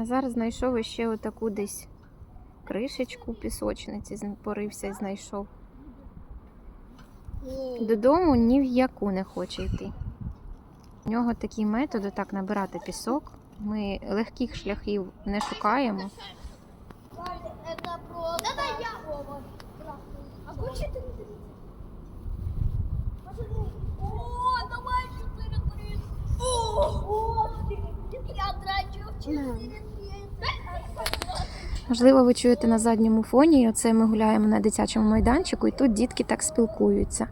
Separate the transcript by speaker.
Speaker 1: А зараз знайшов ще отаку десь кришечку пісочниці, порився і знайшов. Додому ні в яку не хоче йти. У нього такий метод отак набирати пісок. Ми легких шляхів не шукаємо.
Speaker 2: Это просто... Да, да, я,
Speaker 1: Можливо, ви чуєте на задньому фоні. і Оце ми гуляємо на дитячому майданчику, і тут дітки так спілкуються.